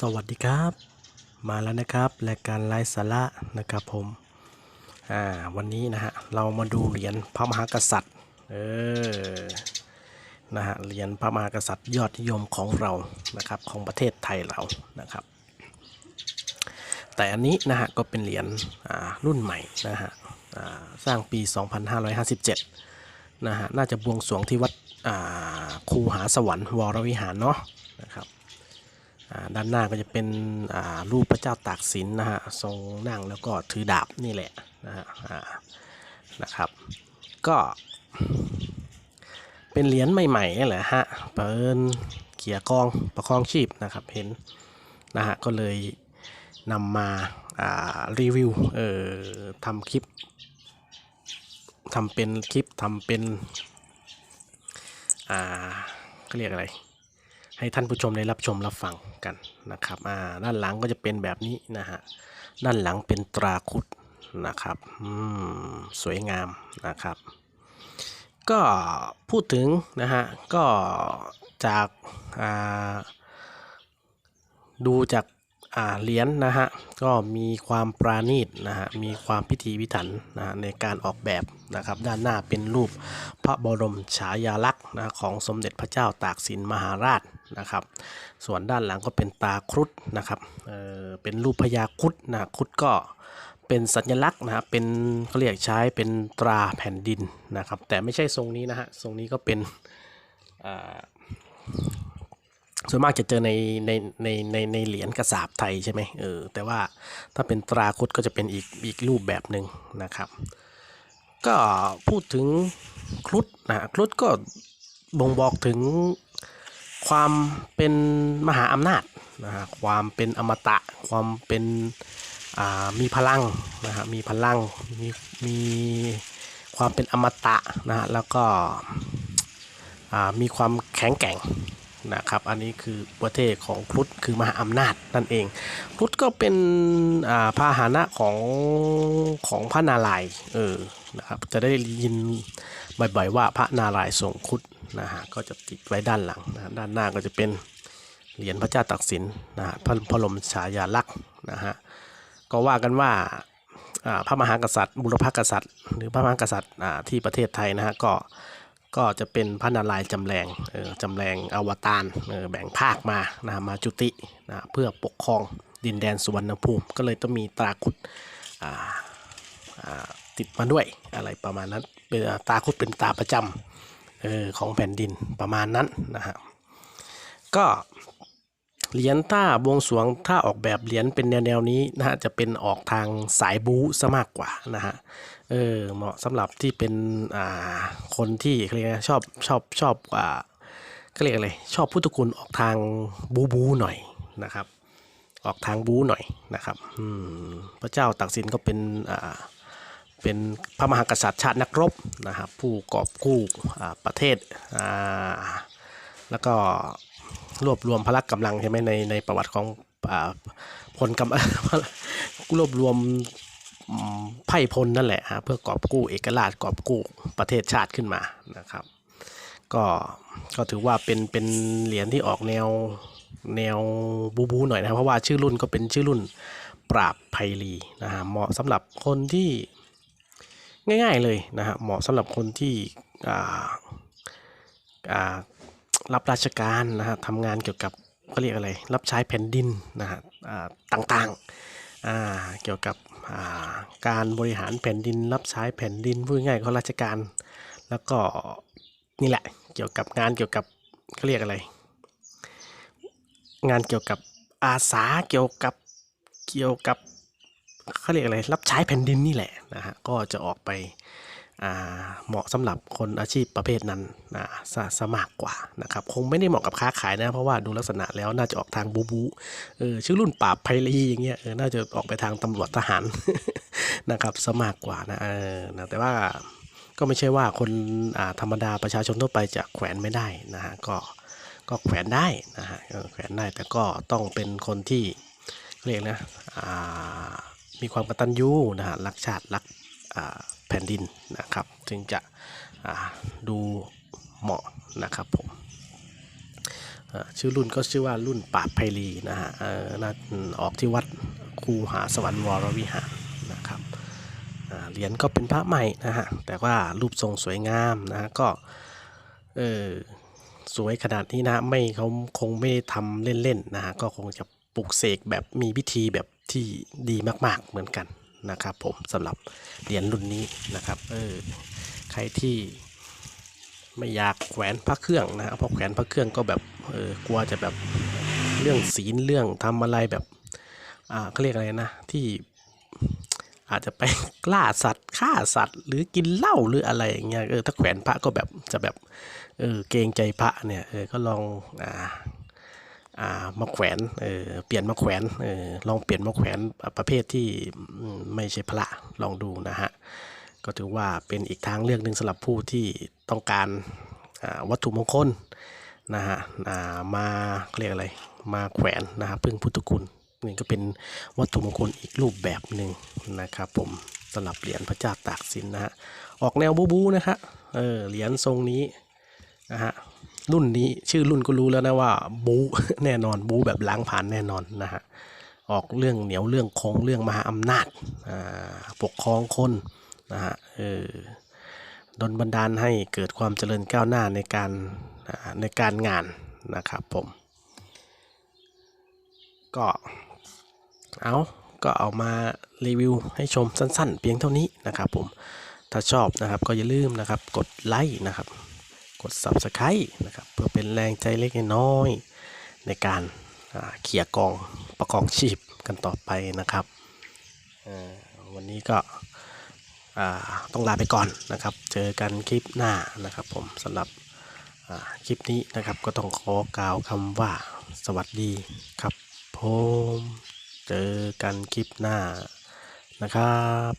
สวัสดีครับ มาแล้วนะครับรายการไลฟ์สาระนะครับผมอ่าวันนี้นะฮะเรามาดูเหรียญพระมหากษัตริย์เออนะฮะเหรียญพระมหากษัตริย์ยอดนิยมของเรานะครับของประเทศไทยเรานะครับ แต่อันนี้นะฮะก็เป็นเหรียญอ่ารุ่นใหม่นะฮะอ่าสร้างปี 2557นะฮะน่าจะบวงสรวงที่วัดอ่าคูหาสวรรค์วรวิหารเนาะนะครับ ด้านหน้าก็จะเป็นรูปพระเจ้าตากสินนะฮะทรงนั่งแล้วก็ถือดาบนี่แหละนะฮะนะครับ ก็เป็นเหรียญใหม่ๆนี่แหละฮะเปินเขี่ยกองประคองชีพนะครับเห็นนะฮะก็เลยนำมาอ่ารีวิวเอ่อทำคลิปทำเป็นคลิปทำเป็นอ่าก็เรียกอะไร ให้ท่านผู้ชมได้รับชมรับฟังกันนะครับอ่าด้านหลังก็จะเป็นแบบนี้นะฮะด้านหลังเป็นตราคุดนะครับอืมสวยงามนะครับ ก็พูดถึงนะฮะก็จากอ่าดูจากอ่าเหรียญนะฮะก็มีความปราณีตนะฮะมีความพิถีพิถันนะฮะในการออกแบบนะครับด้านหน้าเป็นรูปพระบรมฉายาลักษณ์นะของสมเด็จพระเจ้าตากสินมหาราช นะครับ ส่วนด้านหลังก็เป็นตาครุฑนะครับเออเป็นรูปพญาครุฑนะครุฑก็เป็นสัญลักษณ์นะครับเป็นเขาเรียกใช้เป็นตราแผ่นดินนะครับ แต่ไม่ใช่ทรงนี้นะฮะทรงนี้ก็เป็นอ่าส่วนมากจะเจอในในในในในเหรียญกระสาบไทยใช่ไหมเออแต่ว่าถ้าเป็นตราครุฑก็จะเป็นอีกอีกรูปแบบหนึ่งนะครับ ก็พูดถึงครุฑนะครุฑก็บ่งบอกถึง ความเป็นมหาอำนาจนะฮะความเป็นอมตะ ความเป็นมีพลังนะฮะมีพลังมีมีความเป็นอมตะนะฮะแล้วก็มีความแข็งแกร่งนะครับอันนี้คือประเทศของครุฑคือมหาอำนาจนั่นเองครุฑก็เป็นอ่าพาหนะของของพระนารายณ์เออนะครับจะได้ยินบ่อยๆว่าพระนารายณ์ทรงครุฑ นะฮะก็จะติดไว้ด้านหลังนะด้านหน้าก็จะเป็นเหรียญพระเจ้าตากสินนะฮะพระพระบรมฉายาลักษณ์นะฮะก็ว่ากันว่าพระมหากษัตริย์ บุรพกษัตริย์ หรือพระมหากษัตริย์ที่ประเทศไทยนะฮะก็ก็จะเป็นพระนารายณ์จำแรงจำแรงอวตารแบ่งภาคมานะมาจุตินะเพื่อปกครองดินแดนสุวรรณภูมิ ก็เลยต้องมีตราคุดติดมาด้วยอะไรประมาณนั้นเป็นตราคุดเป็นตาประจำ ออของแผ่นดินประมาณนั้นนะฮะก็เหรียญถ้าบวงสวงถ้าออกแบบเหรียญเป็นแนวแนวๆนี้นะฮะจะเป็นออกทางสายบู๊ซะมากกว่านะฮะเออเหมาะสำหรับที่เป็นอ่าคนที่เรียกชอบชอบชอบอ่าเขาเรียกอะไรชอบพุทธคุณออกทางบูบูหน่อยนะครับ ออกทางบูหน่อยนะครับอืมพระเจ้าตากสินก็เป็นอ่า เป็นพระมหากษัตริย์ชาตินักรบนะครับผู้กอบกู้ประเทศแล้วก็รวบรวมพละกำลังใช่ไหมในในประวัติของพลกำรวบรวมไพ่พลนั่นแหละฮะเพื่อกอบกู้เอกราชกอบกู้ประเทศชาติขึ้นมานะครับ ก็ก็ถือว่าเป็นเป็นเหรียญที่ออกแนวแนวบูบูหน่อยนะเพราะว่าชื่อรุ่นก็เป็นชื่อรุ่นปราบไพลีนะฮะเหมาะสำหรับคนที่ ง่ายๆเลยนะฮะเหมาะสำหรับคนที่รับราชการนะฮะทำงานเกี่ยวกับเขาเรียกอะไร รับใช้แผ่นดินนะฮะต่างๆเกี่ยวกับการบริหารแผ่นดิน รับใช้แผ่นดินพูดง่ายๆเขาราชการ แล้วก็นี่แหละเกี่ยวกับงานเกี่ยวกับเขาเรียกอะไร งานเกี่ยวกับอาสาเกี่ยวกับเกี่ยวกับ เขาเรียกอะไรรับใช้แผ่นดินนี่แหละนะฮะก็จะออกไปเหมาะสำหรับคนอาชีพประเภทนั้นนะซะซะมากกว่านะครับคงไม่ได้เหมาะกับค้าขายนะเพราะว่าดูลักษณะแล้วน่าจะออกทางบูบูเออชื่อรุ่นปราบไพลีอย่างเงี้ยเออน่าจะออกไปทางตำรวจทหารนะครับสมากกว่านะเออนะแต่ว่าก็ไม่ใช่ว่าคนาธรรมดาประชาชนทั่วไปจะแขวนไม่ได้นะฮะก็ก็แขวนได้นะฮะแขวนได้แต่ก็ต้องเป็นคนที่เรียกนะอ่า มีความกตัญญูนะฮะรักชาติรักแผ่นดินนะครับจึงจะดูเหมาะนะครับผมชื่อรุ่นก็ชื่อว่ารุ่นปราบไพลีนะฮะออน่าออกที่วัดคูหาสวรรค์วรวิหารนะครับเหรียญก็เป็นพระใหม่นะฮะแต่ว่ารูปทรงสวยงามนะฮะก็เออสวยขนาดนี้นะไม่เขาคงไม่ทำเล่นๆนะฮะก็คงจะปลุกเสกแบบมีพิธีแบบ ที่ดีมากๆเหมือนกันนะครับ ผมสำหรับเหรียญรุ่นนี้นะครับเออใครที่ไม่อยากแขวนพระเครื่องนะฮะเพราะแขวนพระเครื่องก็แบบเออกลัวจะแบบเรื่องศีลเรื่องทำอะไรแบบอ่าเขาเรียกอะไรนะที่อาจจะไปล่าสัตว์ฆ่าสัตว์ หรือกินเหล้าหรืออะไรอย่างเงี้ยเออถ้าแขวนพระก็แบบจะแบบเออเกรงใจพระเนี่ยเออก็ลองอ่า อ่ามาแขวนเออเปลี่ยนมาแขวนเออลองเปลี่ยนมาแขวนประเภทที่ไม่ใช่พระลองดูนะฮะก็ถือว่าเป็นอีกทางเลือกหนึ่งสำหรับผู้ที่ต้องการาวัตถุมงคลนะฮะามาเรียกอะไรมาแขวนนะฮะพึ่งพุทธคุณนี่ก็เป็นวัตถุมงคลอีกรูปแบบหนึ่งนะครับผมสำหรับเหรียญพระเจ้าตากสินนะฮะออกแนวบูบูนะฮะเออเหรียญทรงนี้นะฮะ รุ่นนี้ชื่อรุ่นก็รู้แล้วนะว่าบูแน่นอนบูแบบล้างผ่านแน่นอนนะฮะออกเรื่องเหนียวเรื่องคงเรื่องมหาอำนาจปกครองคนนะฮะเออดลบันดาลให้เกิดความเจริญก้าวหน้าในการในการงานนะครับผมก็เอาก็เอามารีวิวให้ชมสั้นๆ เพียงเท่านี้นะครับผมถ้าชอบนะครับก็อย่าลืมนะครับกดไลค์นะครับ กด Subscribe นะครับเพื่อเป็นแรงใจเล็กน้อยในการเขี่ยกองประกองชีพกันต่อไปนะครับวันนี้ก็ต้องลาไปก่อนนะครับ เจอกันคลิปหน้านะครับผมสำหรับคลิปนี้นะครับก็ต้องขอกล่าวคำว่าสวัสดีครับผมเจอกันคลิปหน้านะครับ